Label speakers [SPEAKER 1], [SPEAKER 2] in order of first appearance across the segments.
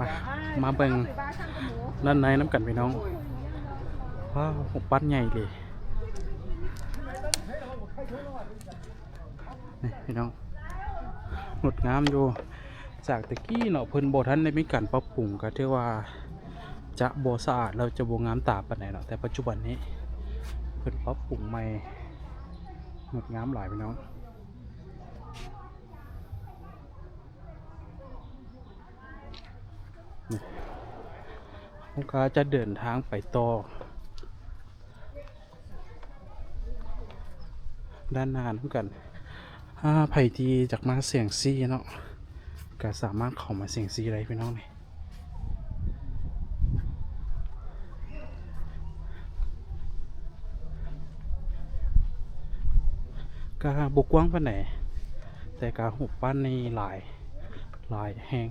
[SPEAKER 1] มา มาเบิ่งด้านในน้ำกันพี่น้องว้าวหุบปั้นใหญ่เลยนี่พี่น้องงดงามอยู่จากตะกี้เนาะเพิ่นบ่ทันได้มีการปรับปรุงก็ถือว่าจะบ่สะอาดแล้วจะบ่งามตาปานใดเนาะแต่ปัจจุบันนี้เพิ่นปรับปรุงใหม่งดงามหลายพี่น้อง ลูกค้าจะเดินทางไปต่อ ด้านหน้านกันถ้าไผ่ทีจากมาเสียงซีเนาะก็สามารถเข้ามาเสียงซีอะไรพี่น้องนี่ก็บุกกว้างปานไหนแต่กาหุบปั้นนี่หลาย หลายแห้ง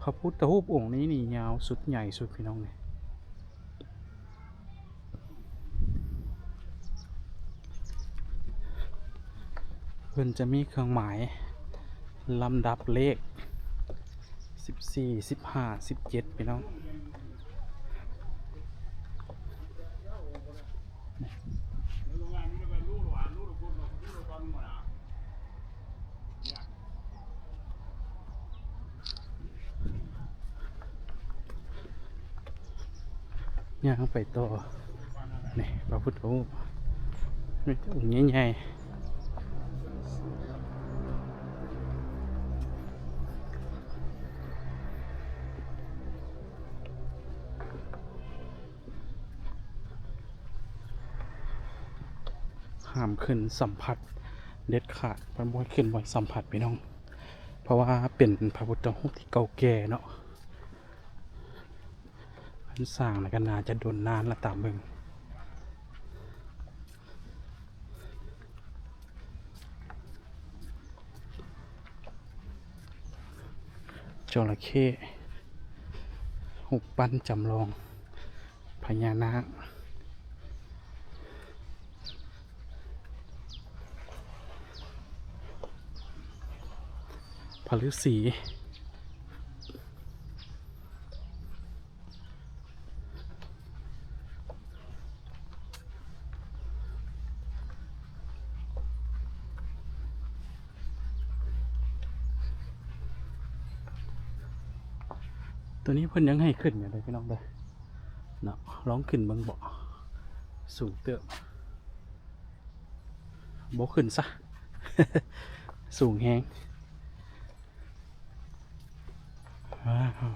[SPEAKER 1] พระพุทธรูปองค์นี้นี่ยาวสุดใหญ่สุดพี่น้องเนี่ยเพิ่นจะมีเครื่องหมายลำดับเลข 14 15 17พี่น้อง ย่างไปต่อนี่พระพุทธรูปนี่องค์ใหญ่ๆห้ามขึ้นสัมผัสเด็ดขาดมันบ่ให้ขึ้นบ่ให้สัมผัสพี่น้อง เพราะว่าเป็นพระพุทธรูปที่เก่าแก่เนาะ นสร้างแล้วก็น่าจะโดนนานละตามเบิ่งจระเข้หุบปั้นจำลองพญานาคพฤษี ตัวนี้เพิ่นยังให้ขึ้นอยู่เลยพี่น้องเลยเนาะร้องขึ้นเบิ่งบ่สูงเติบบ่ขึ้นซะ สูงแฮงว้าว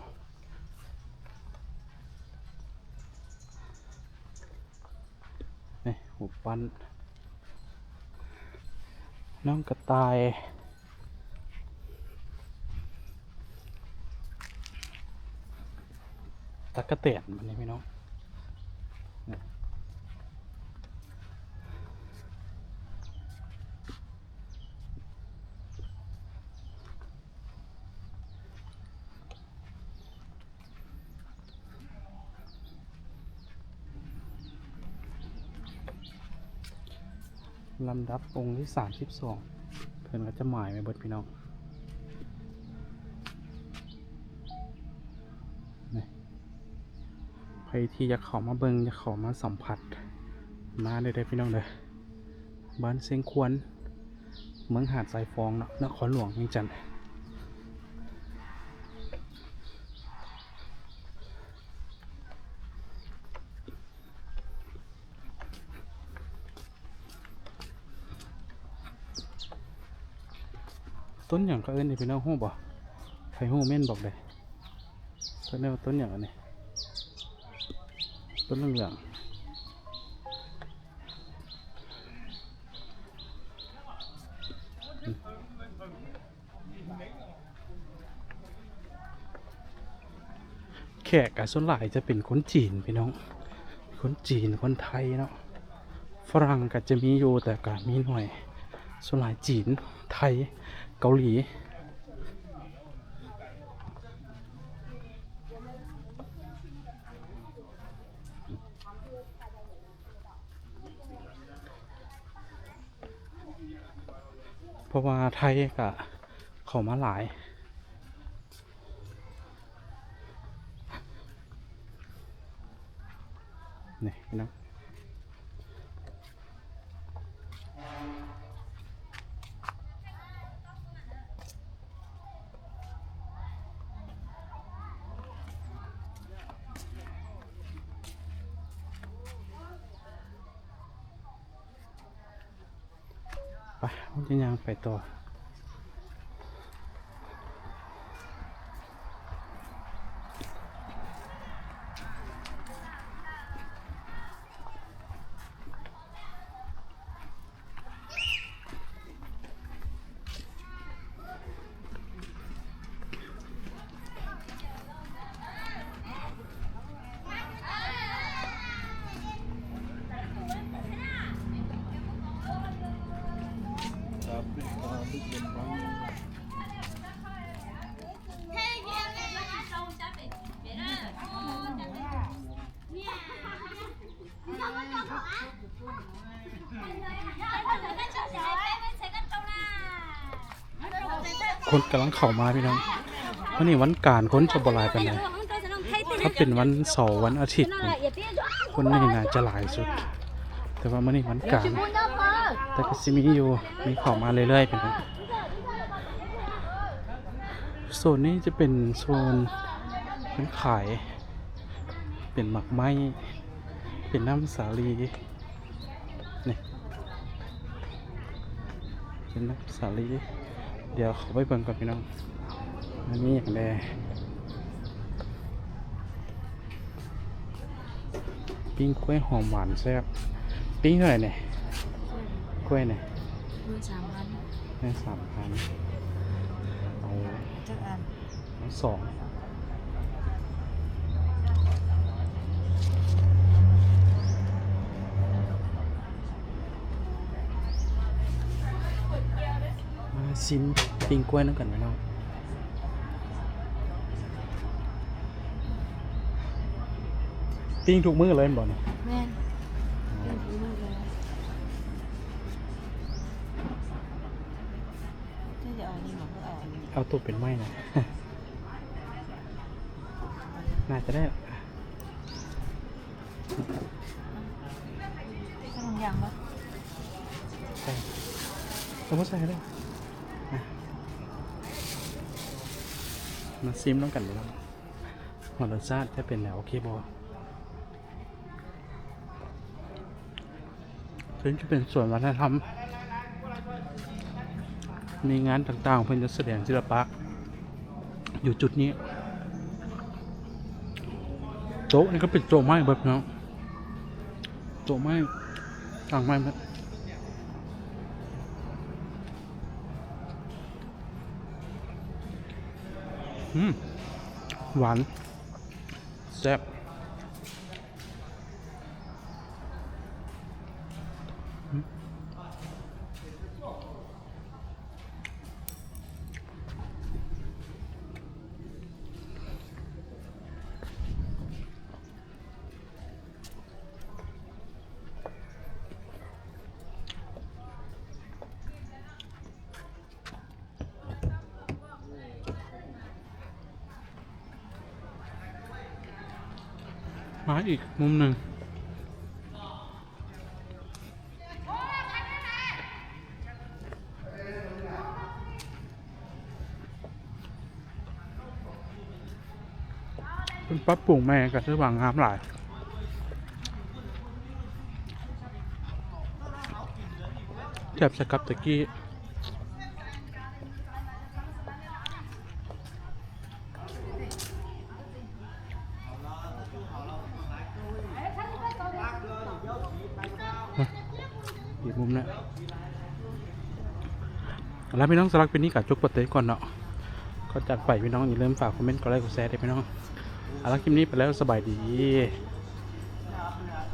[SPEAKER 1] นี่หูปันน้องกระต่าย ตะกะเตียนมันนี่พี่น้องลำดับองค์ที่สามสิบสองเพื่นก็จะหมายไว้เบิดพี่น้อง ครที่อยากเข้ามาเบิงอยากเข้ามาสัมผัส มาได้ได้พี่น้องเลยบ้านเซียงควรเมืองหาดสายฟองเนาะนครหลวงเวียงจันทน์ต้นอย่างก็เอิ้นนี่พี่น้องหู้บ่ใครหู้เม่นบอกเลยต้นนี้ว่าต้นอย่างอันนี้ ต้นเหลืองแขกกับส่วนหลายจะเป็นคนจีนพี่น้อง คนจีนคนไทยเนาะ ฝรั่งก็จะมีอยู่แต่ก็มีหน่อย ส่วนหลายจีนไทยเกาหลี เพราะว่าไทยก็เข้ามาหลายนี่นะ ไปมันจะยังไปต่อ คนกำลังเข้ามาพี่น้องวันนี้วันการคนจะบลายกันเลยถ้าเป็นวันเสาร์วันอาทิตย์คนนี่น่าจะหลายสุด แต่ว่ามันนี่วันการแต่ก็สิมีอยู่มีเข้ามาเรื่อยๆเป็นโซนนี้จะเป็นโซนเป็นขาย เป็นหมักไม้ เป็นน้ำสาลีนี่เป็นน้ำสาลี เดี๋ยวเขาไปเบิ่งก่อนพี่น้องมันมีอย่างแดปิ้งกล้วยหอมหวานแซ่บปิ้งเท่าไหร่เนี่ยกล้วยเนี่ย
[SPEAKER 2] มือสามพัน
[SPEAKER 1] ได้สามพันเอา
[SPEAKER 2] จักอัน
[SPEAKER 1] เอาสอง ซิมปิ้งกล้วยนั่นกันไหมน้องปิ้งทุกมื้อเลยบ่เนี่ย
[SPEAKER 2] แม่นเป็นอีมือเลยถ้าจะเอาอันนี้หมอก็เอาอันนี้
[SPEAKER 1] เอาตัวเป็นไม้นะน่าจะได้
[SPEAKER 2] ถ้ามันยังปะ
[SPEAKER 1] ใช่เอามาใส่ก็ได้อะ มาซิมต้องกันเลยครับหอรสชาติจะเป็นแนวโอเคบอถึงจะเป็นส่วนวัฒนธรรม มีงานต่างๆเพื่อจะแสดงศิลปะ อยู่จุดนี้ โต๊ะนี่ก็เป็นโต๊ะไม้แบบเนาะโต๊ะไม้ต่างไม้แบบ หวานแซ่บ มาอีกมุมหนึ่งเป็นปรับปรุงแม่กับซื้อวางงามหลายแจ็บสกับตะกี้ อีกมุมนะแล้วพี่น้องสลักเป็นนี้กับจุกปะเต้ก่อนเนาะก็จัดไปพี่น้องอย่าลืมฝากคอมเมนต์กดไลค์กดแชร์ด้วยพี่น้องอาละคลิปนี้ไปแล้วสบายดี